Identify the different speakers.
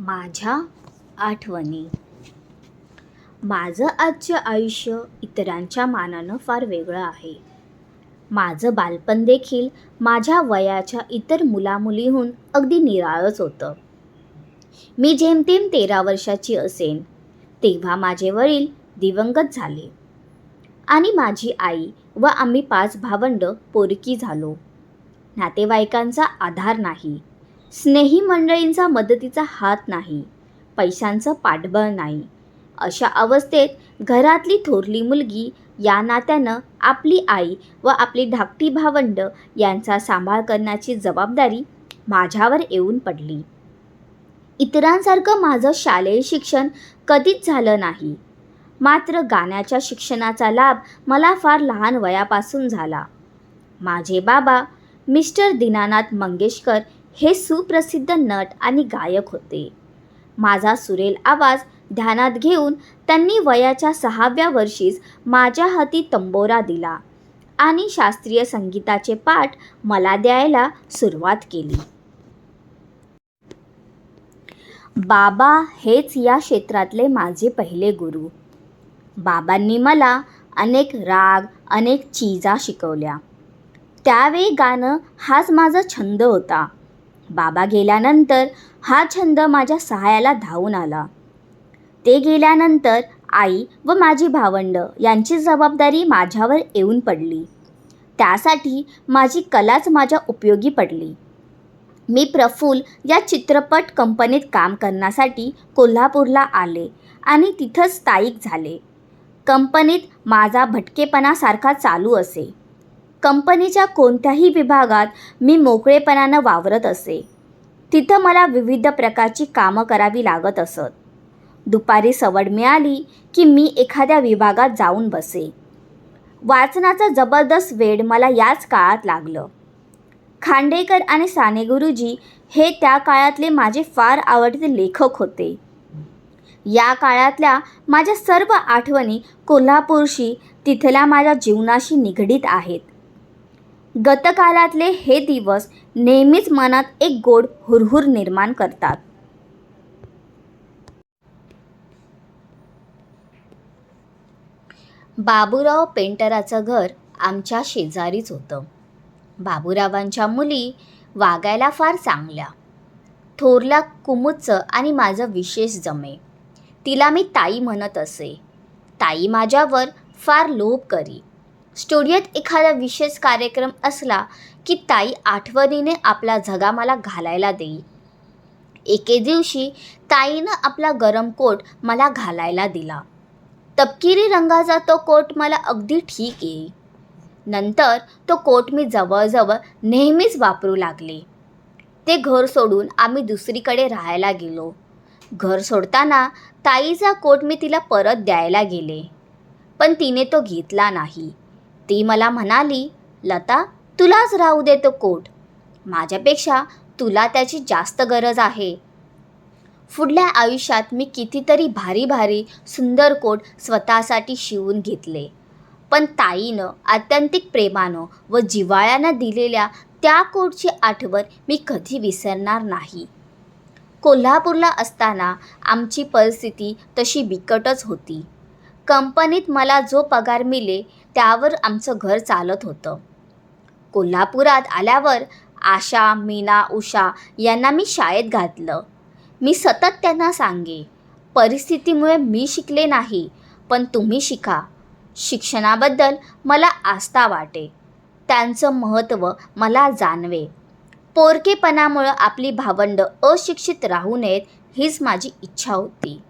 Speaker 1: माझ्या आठवणी. माझं आजचं आयुष्य इतरांच्या मानानं फार वेगळं आहे. माझं बालपण देखील माझ्या वयाच्या इतर मुलामुलीहून अगदी निराळच होतं. मी जेमतेम तेरा वर्षाची असेन तेव्हा माझे वडील दिवंगत झाले. आणि माझी आई व आम्ही पाच भावंड पोरकी झालो. नातेवाईकांचा आधार नाही. स्नेही मंडळींचा मदतीचा हात नाही पैशांचं पाठबळ नाही. अशा अवस्थेत घरातली थोरली मुलगी या नात्यानं आपली आई व आपली धाकटी भावंड यांचा सांभाळ करण्याची जबाबदारी माझ्यावर येऊन पडली. इतरांसारखं माझं शालेय शिक्षण कधीच झालं नाही. मात्र गाण्याच्या शिक्षणाचा लाभ मला फार लहान वयापासून झाला. माझे बाबा मिस्टर दीनानाथ मंगेशकर हे सुप्रसिद्ध नट आणि गायक होते. माझा सुरेल आवाज ध्यानात घेऊन त्यांनी वयाच्या सहाव्या वर्षीच माझ्या हाती तंबोरा दिला आणि शास्त्रीय संगीताचे पाठ मला द्यायला सुरुवात केली. बाबा हेच या क्षेत्रातले माझे पहिले गुरु. बाबांनी मला अनेक राग अनेक चीजा शिकवल्या. त्यावेळी गाणं हाच माझा छंद होता. बाबा गेल्यानंतर हा छंद माझ्या सहाय्याला धावून आला. ते गेल्यानंतर आई व माझी भावंड यांची जबाबदारी माझ्यावर येऊन पडली. त्यासाठी माझी कलाच माझ्या उपयोगी पडली. मी प्रफुल या चित्रपट कंपनीत काम करण्यासाठी कोल्हापूरला आले आणि तिथंच स्थायिक झाले. कंपनीत माझा भटकेपणासारखा चालू असे. कंपनीच्या कोणत्याही विभागात मी मोकळेपणानं वावरत असे. तिथं मला विविध प्रकारची कामं करावी लागत असत. दुपारी सवड मिळाली की मी एखाद्या विभागात जाऊन बसे. वाचनाचा जबरदस्त वेड मला याच काळात लागलं. खांडेकर आणि साने गुरुजी हे त्या काळातले माझे फार आवडते लेखक होते. या काळातल्या माझ्या सर्व आठवणी कोल्हापूरशी तिथल्या माझ्या जीवनाशी निगडीत आहेत. गतकालातले हे दिवस नेहमीच मनात एक गोड हुरहुर निर्माण करतात. बाबूराव पेंटराचं घर आमच्या शेजारीच होतं. बाबूरावांच्या मुली वागायला फार चांगल्या. थोरला कुमुदचं आणि माझं विशेष जमे तिला मी ताई म्हणत असे. ताई माझ्यावर फार लोभ करी स्टुडिओत एखादा विशेष कार्यक्रम असला की ताई आठवणीने आपला झगा मला घालायला देई. एके दिवशी ताईनं आपला गरम कोट मला घालायला दिला. तपकिरी रंगाचा तो कोट मला अगदी ठीक येई. नंतर तो कोट मी जवळजवळ नेहमीच वापरू लागले. ते घर सोडून आम्ही दुसरीकडे राहायला गेलो. घर सोडताना ताईचा कोट मी तिला परत द्यायला गेले. पण तिने तो घेतला नाही. ती मला म्हणाली लता तुलाच राहू दे तो कोट. माझ्यापेक्षा तुला त्याची जास्त गरज आहे. पुढल्या आयुष्यात मी कितीतरी भारी भारी सुंदर कोट स्वतःसाठी शिवून घेतले. पण ताईनं आत्यंतिक प्रेमानं व जिव्हाळ्यानं दिलेल्या त्या कोटची आठवण मी कधी विसरणार नाही. कोल्हापूरला असताना आमची परिस्थिती तशी बिकटच होती. कंपनीत मला जो पगार मिले त्यावर आमचं घर चालत होतं. कोल्हापुरात आल्यावर आशा मीना उषा यांना मी शाळेत घातलं. मी सतत त्यांना सांगे परिस्थितीमुळे मी शिकले नाही पण तुम्ही शिका. शिक्षणाबद्दल मला आस्था वाटे. त्यांचं महत्त्व मला जाणवे. पोरकेपणामुळं आपली भावंड अशिक्षित राहू नयेत हीच माझी इच्छा होती.